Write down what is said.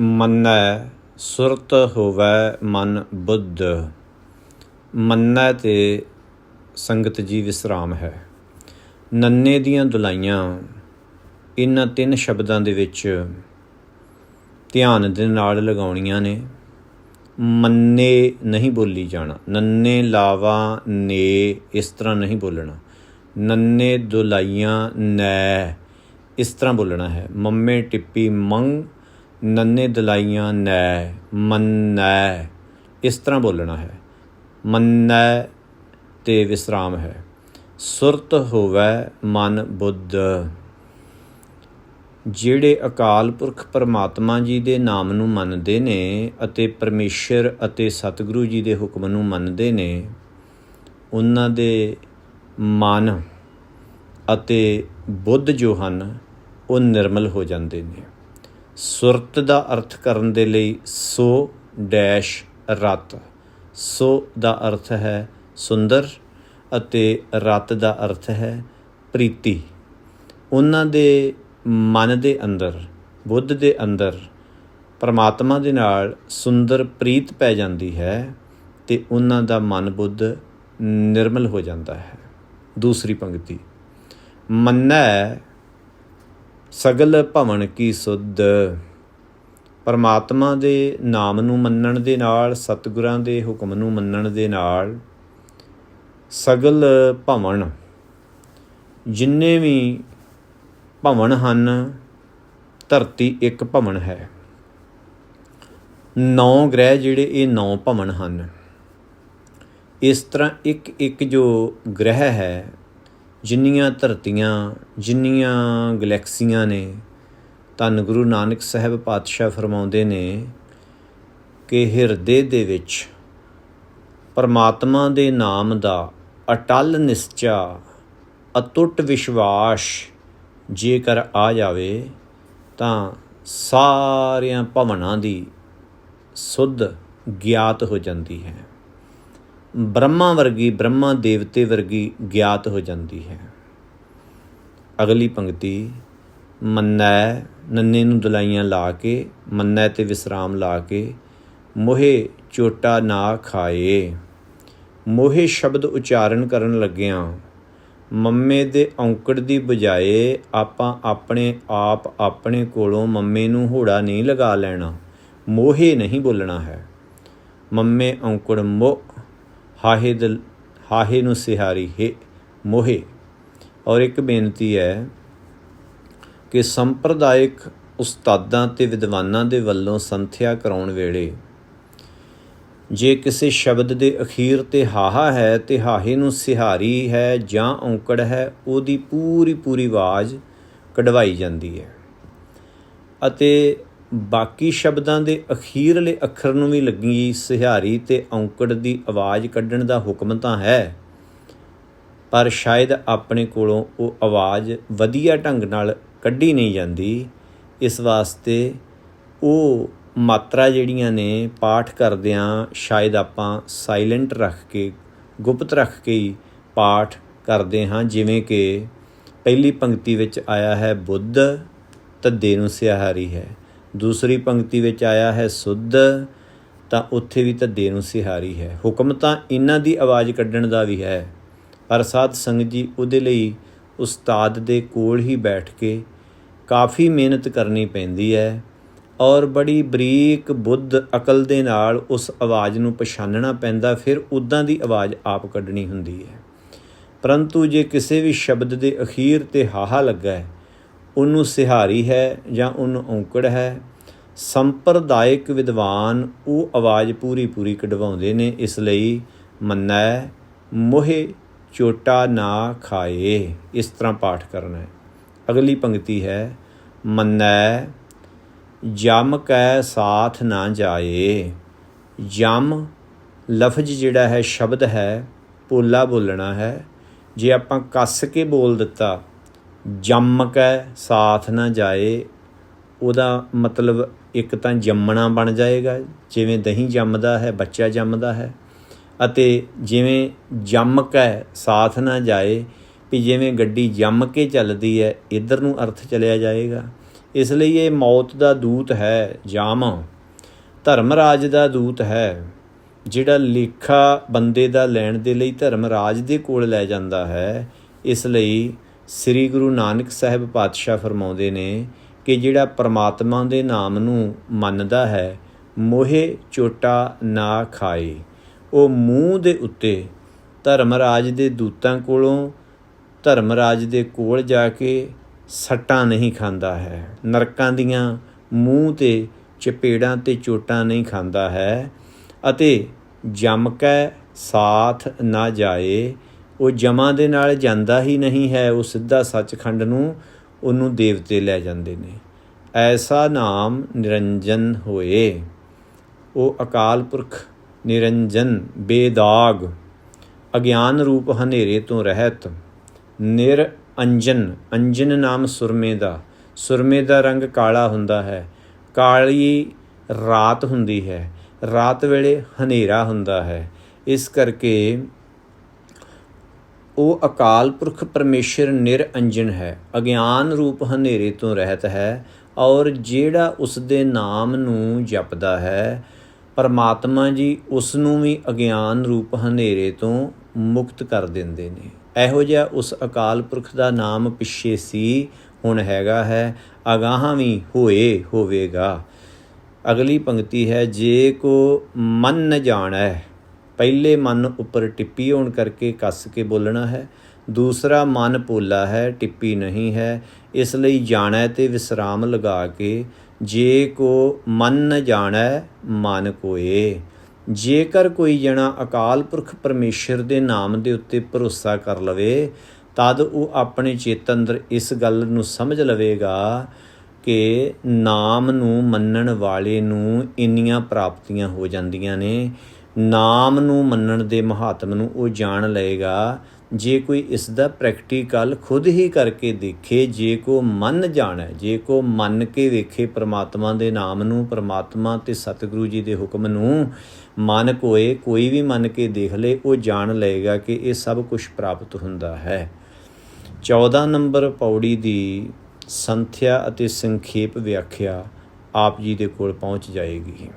ਮੰਨੈ, ਸੁਰਤ ਹੋਵੈ ਮਨ ਬੁੱਧ। ਮੰਨੈ ਤੇ ਸੰਗਤ ਜੀ ਵਿਸਰਾਮ ਹੈ। ਨੰਨੇ ਦੀਆਂ ਦੁਲਾਈਆਂ ਇਹਨਾਂ ਤਿੰਨ ਸ਼ਬਦਾਂ ਦੇ ਵਿੱਚ ਧਿਆਨ ਦੇ ਨਾਲ ਲਗਾਉਣੀਆਂ ਨੇ। ਮੰਨੇ ਨਹੀਂ ਬੋਲੀ ਜਾਣਾ। ਨੰਨੇ ਲਾਵਾ ਨੇ, ਇਸ ਤਰ੍ਹਾਂ ਨਹੀਂ ਬੋਲਣਾ। ਨੰਨੇ ਦੁਲਾਈਆਂ ਨੈ, ਇਸ ਤਰ੍ਹਾਂ ਬੋਲਣਾ ਹੈ। ਮੰਮੇ ਟਿੱਪੀ ਮੰਗ ਨੰਨੇ ਦਲਾਈਆਂ ਨੈ, ਮੰਨੈ, ਇਸ ਤਰ੍ਹਾਂ ਬੋਲਣਾ ਹੈ। ਮੰਨੈ ਤੇ ਵਿਸਰਾਮ ਹੈ। ਸੁਰਤ ਹੋਵੇ ਮਨ ਬੁੱਧ। ਜਿਹੜੇ ਅਕਾਲ ਪੁਰਖ ਪਰਮਾਤਮਾ ਜੀ ਦੇ ਨਾਮ ਨੂੰ ਮੰਨਦੇ ਨੇ ਅਤੇ ਪਰਮੇਸ਼ਰ ਅਤੇ ਸਤਿਗੁਰੂ ਜੀ ਦੇ ਹੁਕਮ ਨੂੰ ਮੰਨਦੇ ਨੇ, ਉਹਨਾਂ ਦੇ ਮਨ ਅਤੇ ਬੁੱਧ ਜੋ ਹਨ, ਉਹ ਨਿਰਮਲ ਹੋ ਜਾਂਦੇ ਨੇ। ਸੁਰਤ ਦਾ ਅਰਥ ਕਰਨ ਦੇ ਲਈ ਸੋ ਡੈਸ਼ ਰਤ। ਸੋ ਦਾ ਅਰਥ ਹੈ ਸੁੰਦਰ ਅਤੇ ਰਤ ਦਾ ਅਰਥ ਹੈ ਪ੍ਰੀਤੀ। ਉਹਨਾਂ ਦੇ ਮਨ ਦੇ ਅੰਦਰ, ਬੁੱਧ ਦੇ ਅੰਦਰ ਪਰਮਾਤਮਾ ਦੇ ਨਾਲ ਸੁੰਦਰ ਪ੍ਰੀਤ ਪੈ ਜਾਂਦੀ ਹੈ ਤੇ ਉਹਨਾਂ ਦਾ ਮਨ ਬੁੱਧ ਨਿਰਮਲ ਹੋ ਜਾਂਦਾ ਹੈ। ਦੂਸਰੀ ਪੰਕਤੀ, ਮੰਨੈ ਸਗਲ ਭਵਨ ਕੀ ਸੁਧ। ਪਰਮਾਤਮਾ ਦੇ ਨਾਮ ਨੂੰ ਮੰਨਣ ਦੇ ਨਾਲ, ਸਤਿਗੁਰਾਂ ਦੇ ਹੁਕਮ ਨੂੰ ਮੰਨਣ ਦੇ ਨਾਲ ਸਗਲ ਭਵਨ। ਜਿੰਨੇ ਵੀ ਭਵਨ ਹਨ, ਧਰਤੀ ਇੱਕ ਭਵਨ ਹੈ। ਨੌ ਗ੍ਰਹਿ ਜਿਹੜੇ ਇਹ ਨੌ ਭਵਨ ਹਨ। ਇਸ ਤਰ੍ਹਾਂ ਇੱਕ ਇੱਕ ਜੋ ਗ੍ਰਹਿ ਹੈ ਜਿੰਨੀਆਂ ਧਰਤੀਆਂ, ਜਿੰਨੀਆਂ ਗਲੈਕਸੀਆਂ ਨੇ, ਧੰਨ ਗੁਰੂ ਨਾਨਕ ਸਾਹਿਬ ਪਾਤਸ਼ਾਹ ਫਰਮਾਉਂਦੇ ਨੇ ਕਿ ਹਿਰਦੇ ਦੇ ਵਿੱਚ ਪਰਮਾਤਮਾ ਦੇ ਨਾਮ ਦਾ ਅਟਲ ਨਿਸ਼ਚਾ ਅਟੁੱਟ ਵਿਸ਼ਵਾਸ ਜੇਕਰ ਆ ਜਾਵੇ, ਤਾਂ ਸਾਰਿਆਂ ਭਵਨਾਂ ਦੀ ਸੁੱਧ, ਗਿਆਤ ਹੋ ਜਾਂਦੀ ਹੈ। ਬ੍ਰਹਮਾ ਵਰਗੀ, ਬ੍ਰਹਮਾ ਦੇਵਤੇ ਵਰਗੀ ਗਿਆਤ ਹੋ ਜਾਂਦੀ ਹੈ। ਅਗਲੀ ਪੰਕਤੀ, ਮੰਨੈ ਨੰਨੇ ਨੂੰ ਦੁਲਾਈਆਂ ਲਾ ਕੇ, ਮੰਨੈ ਤੇ ਵਿਸਰਾਮ ਲਾ ਕੇ, ਮੋਹੇ ਚੋਟਾ ਨਾ ਖਾਏ। ਮੋਹੇ ਸ਼ਬਦ ਉਚਾਰਨ ਕਰਨ ਲੱਗਿਆਂ, ਮੰਮੇ ਦੇ ਔਂਕੜ ਦੀ ਬਜਾਏ ਆਪਾਂ ਆਪਣੇ ਆਪ ਆਪਣੇ ਕੋਲੋਂ ਮੰਮੇ ਨੂੰ ਹੋੜਾ ਨਹੀਂ ਲਗਾ ਲੈਣਾ, ਮੋਹੇ ਨਹੀਂ ਬੋਲਣਾ ਹੈ। ਮੰਮੇ ਔਂਕੜ ਮੋ ਹਾਹੇ ਦਿਲ, ਹਾਹੇ ਨੂੰ ਸਿਹਾਰੀ, ਹੈ ਮੋਹੇ। ਔਰ ਇੱਕ ਬੇਨਤੀ ਹੈ ਕਿ ਸੰਪਰਦਾਇਕ ਉਸਤਾਦਾਂ ਤੇ ਵਿਦਵਾਨਾਂ ਦੇ ਵੱਲੋਂ ਸੰਥਿਆ ਕਰਾਉਣ ਵੇਲੇ ਜੇ ਕਿਸੇ ਸ਼ਬਦ ਦੇ ਅਖੀਰ ਤੇ ਹਾਹਾ ਹੈ ਤੇ ਹਾਹੇ ਨੂੰ ਸਿਹਾਰੀ ਹੈ ਜਾਂ ਔਂਕੜ ਹੈ, ਉਹਦੀ ਪੂਰੀ ਪੂਰੀ ਆਵਾਜ਼ ਕਢਵਾਈ ਜਾਂਦੀ ਹੈ। ਅਤੇ ਬਾਕੀ ਸ਼ਬਦਾਂ ਦੇ ਅਖੀਰਲੇ ਅੱਖਰ ਨੂੰ ਵੀ ਲੱਗੀ ਸਿਹਾਰੀ ਤੇ ਔਂਕੜ ਦੀ ਆਵਾਜ਼ ਕੱਢਣ ਦਾ ਹੁਕਮ ਤਾਂ ਹੈ। ਪਰ ਸ਼ਾਇਦ ਆਪਣੇ ਕੋਲੋਂ ਉਹ ਆਵਾਜ਼ ਵਧੀਆ ਢੰਗ ਨਾਲ ਕੱਢੀ ਨਹੀਂ ਜਾਂਦੀ। ਇਸ ਵਾਸਤੇ ਉਹ ਮਾਤਰਾ ਜਿਹੜੀਆਂ ਨੇ ਪਾਠ ਕਰਦਿਆਂ ਸ਼ਾਇਦ ਆਪਾਂ ਸਾਇਲੈਂਟ ਰੱਖ ਕੇ, ਗੁਪਤ ਰੱਖ ਕੇ ਹੀ ਪਾਠ ਕਰਦੇ ਹਾਂ। ਜਿਵੇਂ ਕਿ ਪਹਿਲੀ ਪੰਕਤੀ ਵਿੱਚ ਆਇਆ ਹੈ, ਬੁੱਧ ਤੱਦੇ ਨੂੰ ਸਿਹਾਰੀ ਹੈ। ਦੂਸਰੀ ਪੰਕਤੀ ਵਿੱਚ ਆਇਆ ਹੈ ਸੁੱਧ, ਤਾਂ ਉੱਥੇ ਵੀ ਧੱਦੇ ਨੂੰ ਸਿਹਾਰੀ ਹੈ। ਹੁਕਮ ਤਾਂ ਇਹਨਾਂ ਦੀ ਆਵਾਜ਼ ਕੱਢਣ ਦਾ ਵੀ ਹੈ, ਪਰ ਸਾਧ ਸੰਗਤ ਜੀ ਉਹਦੇ ਲਈ ਉਸਤਾਦ ਦੇ ਕੋਲ ਹੀ ਬੈਠ ਕੇ ਕਾਫੀ ਮਿਹਨਤ ਕਰਨੀ ਪੈਂਦੀ ਹੈ ਔਰ ਬੜੀ ਬਰੀਕ ਬੁੱਧ ਅਕਲ ਦੇ ਨਾਲ ਉਸ ਆਵਾਜ਼ ਨੂੰ ਪਛਾਨਣਾ ਪੈਂਦਾ, ਫਿਰ ਉਦਾਂ ਦੀ ਆਵਾਜ਼ ਆਪ ਕੱਢਣੀ ਹੁੰਦੀ ਹੈ। ਪਰੰਤੂ ਜੇ ਕਿਸੇ ਵੀ ਸ਼ਬਦ ਦੇ ਅਖੀਰ ਤੇ ਹਾਹਾ ਲੱਗਾ ਹੈ ਉਹਨੂੰ ਸਿਹਾਰੀ ਹੈ ਜਾਂ ਉਹਨੂੰ ਔਂਕੜ ਹੈ। ਸੰਪਰਦਾਇਕ ਵਿਦਵਾਨ ਉਹ ਆਵਾਜ਼ ਪੂਰੀ ਪੂਰੀ ਕਢਵਾਉਂਦੇ ਨੇ, ਇਸ ਲਈ ਮੰਨੈ, ਮੋਹੇ ਚੋਟਾ ਨਾ ਖਾਏ। ਇਸ ਤਰ੍ਹਾਂ ਪਾਠ ਕਰਨਾ ਹੈ। ਅਗਲੀ ਪੰਕਤੀ ਹੈ, ਮੰਨੈ, ਜਮ ਕੈ ਸਾਥ ਨਾ ਜਾਏ। ਜਮ ਲਫ਼ਜ਼ ਜਿਹੜਾ ਹੈ, ਸ਼ਬਦ ਹੈ, ਪੋਲਾ ਬੋਲਣਾ ਹੈ। ਜੇ ਆਪਾਂ ਕੱਸ ਕੇ ਬੋਲ ਦਿੱਤਾ ਜੰਮ ਕੈ ਸਾਥ ਨਾ ਜਾਏ, ਉਹਦਾ ਮਤਲਬ ਇੱਕ ਤਾਂ ਜੰਮਣਾ ਬਣ ਜਾਏਗਾ, ਜਿਵੇਂ ਦਹੀਂ ਜੰਮਦਾ ਹੈ, ਬੱਚਾ ਜੰਮਦਾ ਹੈ। ਅਤੇ ਜਿਵੇਂ ਜੰਮ ਕੇ ਸਾਥ ਨਾ ਜਾਏ, ਵੀ ਜਿਵੇਂ ਗੱਡੀ ਜੰਮ ਕੇ ਚੱਲਦੀ ਹੈ, ਇਧਰ ਨੂੰ ਅਰਥ ਚਲਿਆ ਜਾਏਗਾ। ਇਸ ਲਈ ਇਹ ਮੌਤ ਦਾ ਦੂਤ ਹੈ ਜਾਮ ਧਰਮਰਾਜ ਦਾ ਦੂਤ ਹੈ, ਜਿਹੜਾ ਲੇਖਾ ਬੰਦੇ ਦਾ ਲੈਣ ਦੇ ਲਈ ਧਰਮ ਰਾਜ ਦੇ ਕੋਲ ਲੈ ਜਾਂਦਾ ਹੈ। ਇਸ ਲਈ ਸ੍ਰੀ ਗੁਰੂ ਨਾਨਕ ਸਾਹਿਬ ਪਾਤਸ਼ਾਹ ਫਰਮਾਉਂਦੇ ਨੇ ਕਿ ਜਿਹੜਾ ਪ੍ਰਮਾਤਮਾ ਦੇ ਨਾਮ ਨੂੰ ਮੰਨਦਾ ਹੈ, ਮੋਹੇ ਚੋਟਾ ਨਾ ਖਾਏ। ਉਹ ਮੂੰਹ ਦੇ ਉੱਤੇ ਧਰਮਰਾਜ ਦੇ ਦੂਤਾਂ ਕੋਲੋਂ ਧਰਮਰਾਜ ਦੇ ਕੋਲ ਜਾ ਕੇ ਸੱਟਾਂ ਨਹੀਂ ਖਾਂਦਾ ਹੈ। ਨਰਕਾਂ ਦੀਆਂ ਮੂੰਹ ਤੇ, ਚਪੇੜਾਂ ਤੇ ਚੋਟਾਂ ਨਹੀਂ ਖਾਂਦਾ ਹੈ ਅਤੇ ਜਮ ਕੈ ਸਾਥ ਨਾ ਜਾਏ। ਉਹ ਜਮਾਂ ਦੇ ਨਾਲ ਜਾਂਦਾ ਹੀ ਨਹੀਂ ਹੈ, ਉਹ ਸਿੱਧਾ ਸੱਚਖੰਡ ਨੂੰ ਉਹਨੂੰ ਦੇਵਤੇ ਲੈ ਜਾਂਦੇ ਨੇ। ਐਸਾ ਨਾਮ ਨਿਰੰਜਨ ਹੋਏ। ਉਹ ਅਕਾਲ ਪੁਰਖ, ਨਿਰੰਜਨ, ਬੇਦਾਗ, ਅਗਿਆਨ ਰੂਪ ਹਨੇਰੇ ਤੋਂ ਰਹਿਤ, ਨਿਰ ਅੰਜਨ ਅੰਜਨ ਨਾਮ ਸੁਰਮੇ ਦਾ। ਸੁਰਮੇ ਦਾ ਰੰਗ ਕਾਲਾ ਹੁੰਦਾ ਹੈ, ਕਾਲੀ ਰਾਤ ਹੁੰਦੀ ਹੈ, ਰਾਤ ਵੇਲੇ ਹਨੇਰਾ ਹੁੰਦਾ ਹੈ। ਇਸ ਕਰਕੇ ਉਹ ਅਕਾਲ ਪੁਰਖ ਪਰਮੇਸ਼ਰ ਨਿਰਅੰਜਨ ਹੈ, ਅਗਿਆਨ ਰੂਪ ਹਨੇਰੇ ਤੋਂ ਰਹਿਤ ਹੈ ਔਰ ਜਿਹੜਾ ਉਸ ਦੇ ਨਾਮ ਨੂੰ ਜਪਦਾ ਹੈ, ਪਰਮਾਤਮਾ ਜੀ ਉਸ ਨੂੰ ਵੀ ਅਗਿਆਨ ਰੂਪ ਹਨੇਰੇ ਤੋਂ ਮੁਕਤ ਕਰ ਦਿੰਦੇ ਨੇ। ਇਹੋ ਜਿਹਾ ਉਸ ਅਕਾਲ ਪੁਰਖ ਦਾ ਨਾਮ ਪਿੱਛੇ ਸੀ, ਹੁਣ ਹੈਗਾ ਹੈ, ਅਗਾਹਾਂ ਵੀ ਹੋਏ ਹੋਵੇਗਾ। ਅਗਲੀ ਪੰਕਤੀ ਹੈ, ਜੇ ਕੋ ਮਨ ਨ ਜਾਣੈ ਪਹਿਲੇ ਮਨ ਉੱਪਰ ਟਿੱਪੀ ਹੋਣ ਕਰਕੇ ਕੱਸ ਕੇ ਬੋਲਣਾ ਹੈ। ਦੂਸਰਾ, ਮਨ ਪੋਲਾ ਹੈ, ਟਿੱਪੀ ਨਹੀਂ ਹੈ। ਇਸ ਲਈ ਜਾਣਾ ਤੇ ਵਿਸਰਾਮ ਲਗਾ ਕੇ, ਜੇ ਕੋ ਮਨ ਜਾਣਾ, ਮਨ ਕੋਏ। ਜੇਕਰ ਕੋਈ ਜਣਾ ਅਕਾਲ ਪੁਰਖ ਪਰਮੇਸ਼ਰ ਦੇ ਨਾਮ ਦੇ ਉੱਤੇ ਭਰੋਸਾ ਕਰ ਲਵੇ, ਤਦ ਉਹ ਆਪਣੇ ਚੇਤਨ ਅੰਦਰ ਇਸ ਗੱਲ ਨੂੰ ਸਮਝ ਲਵੇਗਾ ਕਿ ਨਾਮ ਨੂੰ ਮੰਨਣ ਵਾਲੇ ਨੂੰ ਇੰਨੀਆਂ ਪ੍ਰਾਪਤੀਆਂ ਹੋ ਜਾਂਦੀਆਂ ਨੇ ਨਾਮ ਨੂੰ ਮੰਨਣ ਦੇ ਮਹਾਤਮ ਨੂੰ ਉਹ ਜਾਣ ਲਏਗਾ। ਜੇ ਕੋਈ ਇਸ ਦਾ ਪ੍ਰੈਕਟੀਕਲ ਖੁਦ ਹੀ ਕਰਕੇ ਦੇਖੇ, ਜੇ ਕੋ ਮੰਨ ਜਾਣੈ, ਜੇ ਕੋ ਮੰਨ ਕੇ ਵੇਖੇ ਪ੍ਰਮਾਤਮਾ ਦੇ ਨਾਮ ਨੂੰ, ਪ੍ਰਮਾਤਮਾ ਤੇ ਸਤਿਗੁਰੂ ਜੀ ਦੇ ਹੁਕਮ ਨੂੰ, ਮਨ ਕੋਏ ਕੋਈ ਵੀ ਮੰਨ ਕੇ ਦੇਖ ਲੇ, ਉਹ ਜਾਣ ਲਏਗਾ ਕਿ ਇਹ ਸਭ ਕੁਝ ਪ੍ਰਾਪਤ ਹੁੰਦਾ ਹੈ। 14 ਨੰਬਰ ਪੌੜੀ ਦੀ ਸੰਥਿਆ ਅਤੇ ਸੰਖੇਪ ਵਿਆਖਿਆ ਆਪ ਜੀ ਦੇ ਕੋਲ ਪਹੁੰਚ ਜਾਏਗੀ।